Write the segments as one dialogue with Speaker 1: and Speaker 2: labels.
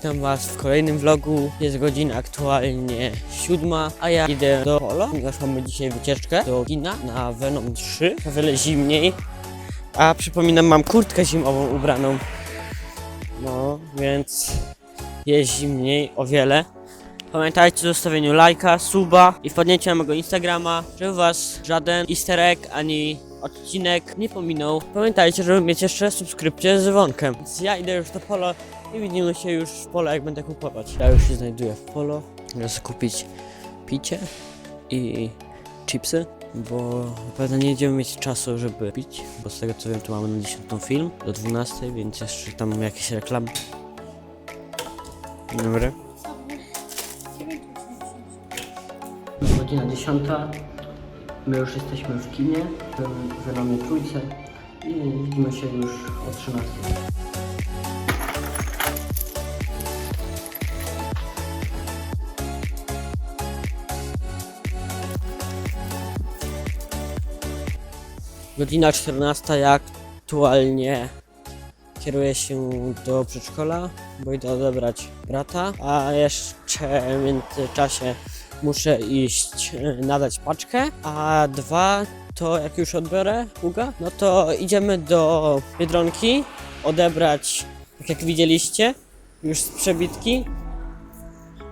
Speaker 1: Witam Was w kolejnym vlogu. Jest godzina aktualnie siódma, a ja idę do polo, ponieważ mamy dzisiaj wycieczkę do kina na Venom 3. O wiele zimniej. A przypominam, mam kurtkę zimową ubraną. No, więc jest zimniej o wiele. Pamiętajcie o zostawieniu lajka, suba i wpadnięcie na mojego Instagrama, żeby Was żaden easter egg ani odcinek nie pominął. Pamiętajcie, żeby mieć jeszcze subskrypcję z dzwonkiem. Więc ja idę już do polo i widzimy się już w polo, jak będę kupować. Ja już się znajduję w polo. Muszę kupić picie i chipsy, bo pewnie nie będziemy mieć czasu, żeby pić, bo z tego co wiem, to mamy na 10 film do 12, więc jeszcze tam jakieś reklamy. Dzień Dobry. Godzina 10. My już jesteśmy w kinie, w Venomie Trójce i widzimy się już o 13. Godzina 14, ja aktualnie kieruję się do przedszkola, bo idę odebrać brata, a jeszcze w międzyczasie muszę iść e, nadać paczkę, a dwa to jak już odbiorę Huga, no to idziemy do Biedronki odebrać, tak jak widzieliście, już z przebitki.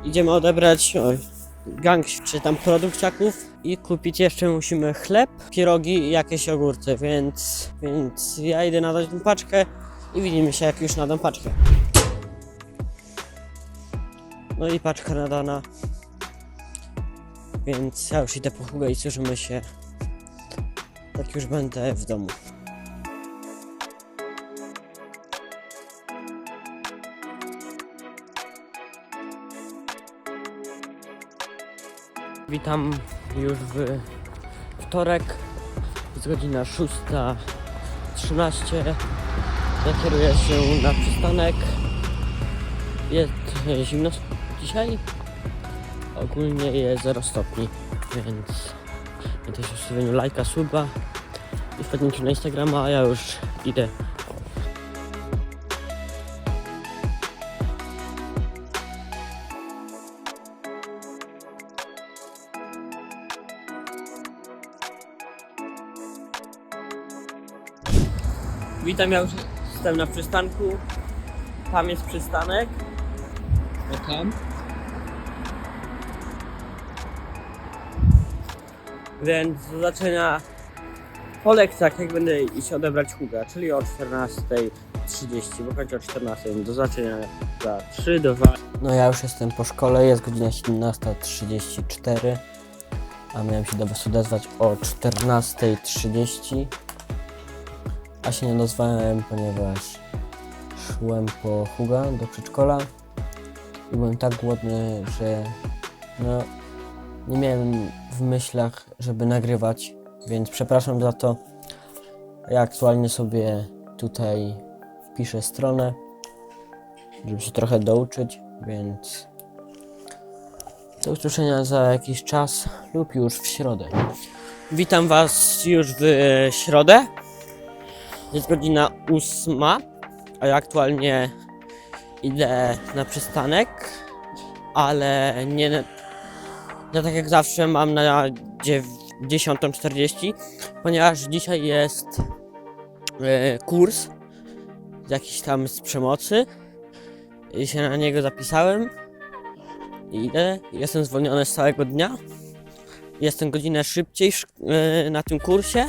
Speaker 1: Idziemy odebrać oj, gang czy tam produkciaków i kupić jeszcze musimy chleb, pierogi i jakieś ogórce, więc, więc ja idę nadać tę paczkę i widzimy się jak już nadam paczkę. No i paczka nadana. Więc ja już idę po Hugo i słyszymy się jak już będę w domu. Witam już w wtorek. Jest godzina 6.13. Ja kieruję się na przystanek. Jest zimno dzisiaj. Ogólnie jest 0 stopni, więc pamiętajcie o ustawieniu lajka, suba i wpadnięciu na Instagrama, a ja już idę. Witam, ja już jestem na przystanku. Tam jest przystanek. Tam. Więc do zobaczenia po lekcjach, jak będę iść odebrać Huga, czyli o 14.30, bo kończę o 14.00. Do zobaczenia za 3 do 2. No ja już jestem po szkole, jest godzina 17.34, a miałem się do Was odezwać o 14.30, a się nie odezwałem, ponieważ szłem po Huga do przedszkola i byłem tak głodny, że no nie miałem w myślach, żeby nagrywać, więc przepraszam za to. Ja aktualnie sobie tutaj piszę stronę, żeby się trochę douczyć, więc do usłyszenia za jakiś czas lub już w środę. Witam Was już w e, środę. Jest godzina ósma, a ja aktualnie idę na przystanek, ale nie, ja tak jak zawsze mam na dziew- 10.40, ponieważ dzisiaj jest e, kurs jakiś tam z przemocy i się na niego zapisałem i idę. Jestem zwolniony z całego dnia. Jestem godzinę szybciej e, na tym kursie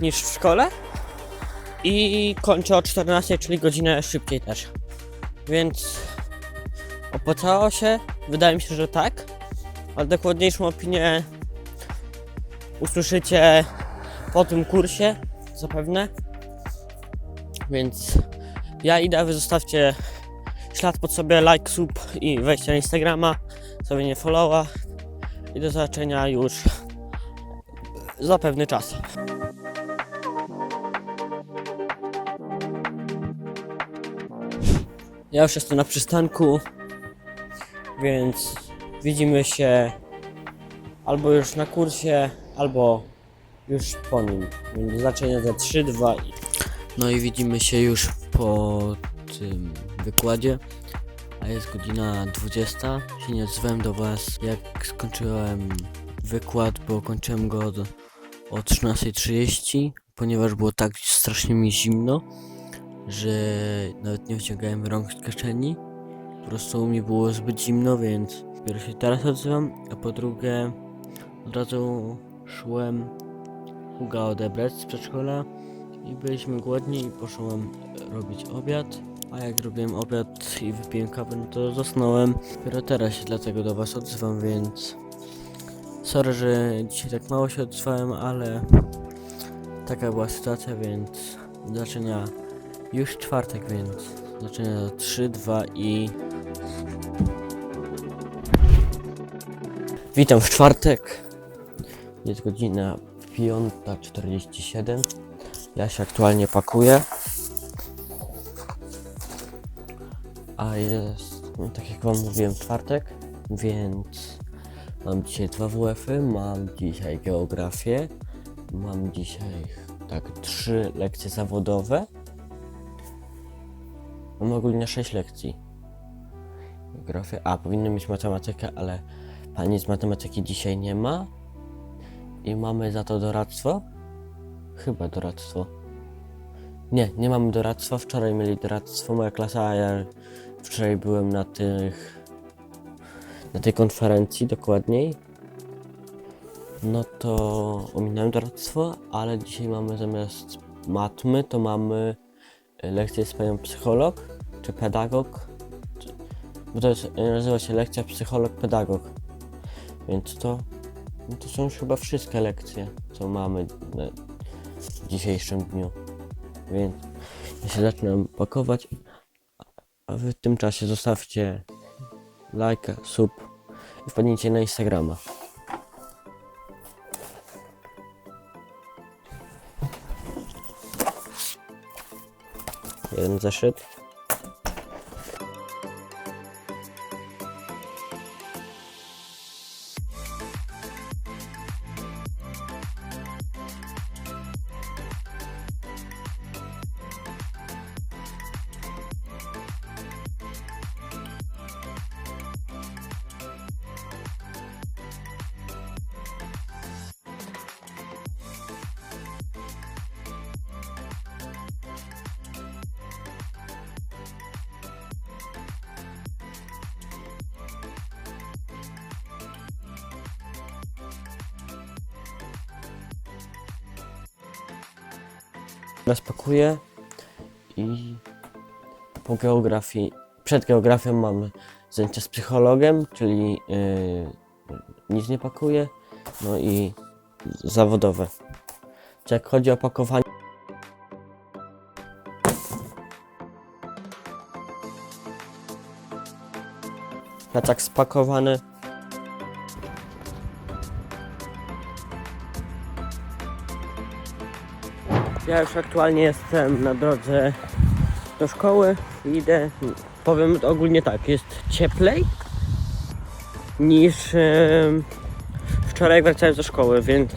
Speaker 1: niż w szkole i kończę o 14, czyli godzinę szybciej też. Więc opłacało się? Wydaje mi się, że tak ale dokładniejszą opinię usłyszycie po tym kursie, zapewne. Więc ja idę, wy zostawcie ślad pod sobie, like, sub i wejście na Instagrama, zrobienie followa i do zobaczenia już za pewny czas. Ja już jestem na przystanku, więc widzimy się albo już na kursie, albo już po nim. Zobaczenia za 3, 2 i... No i widzimy się już po
Speaker 2: tym wykładzie, a jest godzina 20. Się nie odzwałem do Was, jak skończyłem wykład, bo kończyłem go od, o 13.30, ponieważ było tak strasznie mi zimno, że nawet nie wyciągałem rąk z kieszeni. Po prostu mi było zbyt zimno, więc dopiero się teraz odzywam, a po drugie od razu szłem Huga odebrać z przedszkola i byliśmy głodni i poszłem robić obiad. A jak robiłem obiad i wypiłem kawę, no to zasnąłem. Dopiero teraz się dlatego do was odzywam, więc sorry, że dzisiaj tak mało się odzwałem, ale taka była sytuacja, więc zaczyna już czwartek, więc zaczyna 3, 2 i Witam w czwartek. Jest godzina 5.47. Ja się aktualnie pakuję. A jest, no, tak jak wam mówiłem, czwartek, więc mam dzisiaj dwa WF-y, mam dzisiaj geografię, mam dzisiaj tak trzy lekcje zawodowe. Mam ogólnie sześć lekcji. Geografię, a powinno mieć matematykę, ale pani z matematyki dzisiaj nie ma. I mamy za to doradztwo? Chyba doradztwo. Nie, nie mamy doradztwa. Wczoraj mieli doradztwo moja klasa, a ja wczoraj byłem na tych. na tej konferencji dokładniej. No to ominąłem doradztwo, ale dzisiaj mamy zamiast matmy, to mamy y, lekcję z panią psycholog czy pedagog. Bo to jest, nazywa się lekcja psycholog-pedagog. Więc to, no to są już chyba wszystkie lekcje, co mamy na dzisiejszym dniu. Więc ja się zaczynam pakować, a wy w tym czasie zostawcie lajka, sub i wpadnijcie na Instagrama. Jeden zeszyt. Rozpakuję i po geografii, przed geografią mamy zajęcia z psychologiem, czyli yy, nic nie pakuję, no i zawodowe. Czy jak chodzi o pakowanie, plecak spakowany, Ja już aktualnie jestem na drodze do szkoły. Idę. Powiem ogólnie tak, jest cieplej niż em, wczoraj wracałem ze szkoły, więc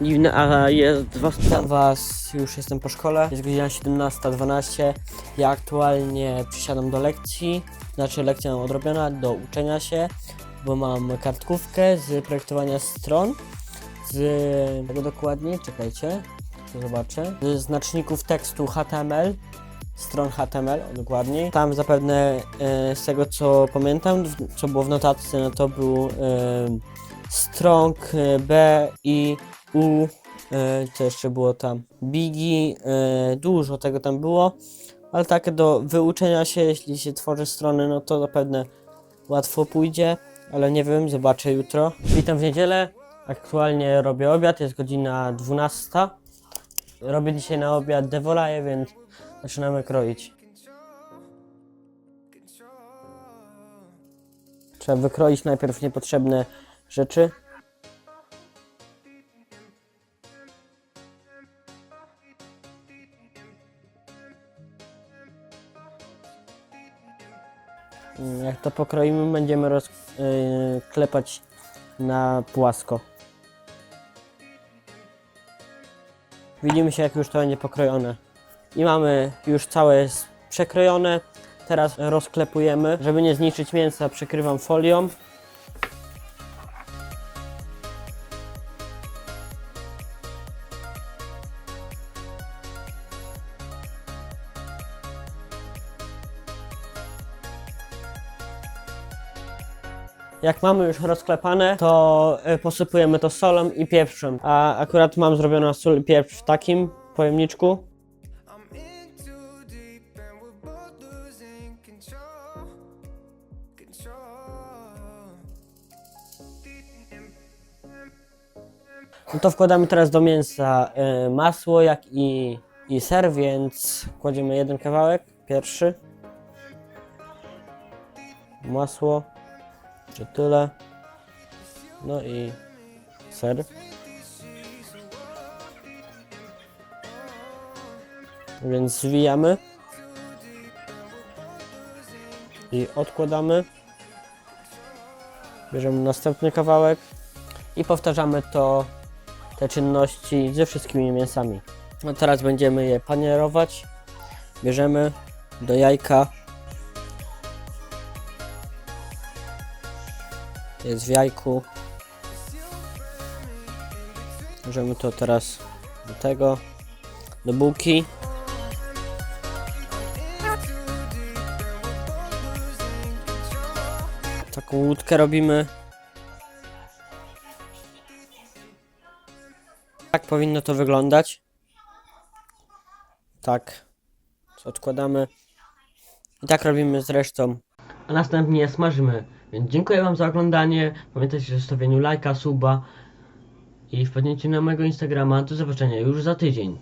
Speaker 2: dziwne, a jest dwa Witam was, już jestem po szkole. Jest godzina 17.12. Ja aktualnie przysiadam do lekcji, znaczy lekcja mam odrobiona do uczenia się, bo mam kartkówkę z projektowania stron. Z tego dokładnie, czekajcie, zobaczę. Z znaczników tekstu HTML, stron HTML dokładniej. Tam zapewne e, z tego co pamiętam, co było w notatce, no to był e, strong e, B i U, co jeszcze było tam? Bigi, dużo tego tam było, ale takie do wyuczenia się, jeśli się tworzy strony, no to zapewne łatwo pójdzie, ale nie wiem, zobaczę jutro. Witam w niedzielę. Aktualnie robię obiad, jest godzina 12. Robię dzisiaj na obiad devolaje, więc zaczynamy kroić. Trzeba wykroić najpierw niepotrzebne rzeczy. Jak to pokroimy, będziemy rozklepać na płasko. Widzimy się, jak już to będzie pokrojone. I mamy już całe przekrojone. Teraz rozklepujemy. Żeby nie zniszczyć mięsa, przykrywam folią. Jak mamy już rozklepane, to y, posypujemy to solą i pieprzem. A akurat mam zrobioną sól i pieprz w takim pojemniczku. No to wkładamy teraz do mięsa y, masło, jak i, i ser, więc kładziemy jeden kawałek, pierwszy. Masło, czy tyle. No i ser. Więc zwijamy. I odkładamy. Bierzemy następny kawałek i powtarzamy to te czynności ze wszystkimi mięsami. No teraz będziemy je panierować. Bierzemy do jajka. Jest w jajku. Bierzemy to teraz do tego, do bułki. Taką łódkę robimy. Tak powinno to wyglądać. Tak. Odkładamy. I tak robimy z resztą. A następnie smażymy. Więc dziękuję Wam za oglądanie. Pamiętajcie o zostawieniu lajka, suba i wpadnięcie na mojego Instagrama. Do zobaczenia już za tydzień.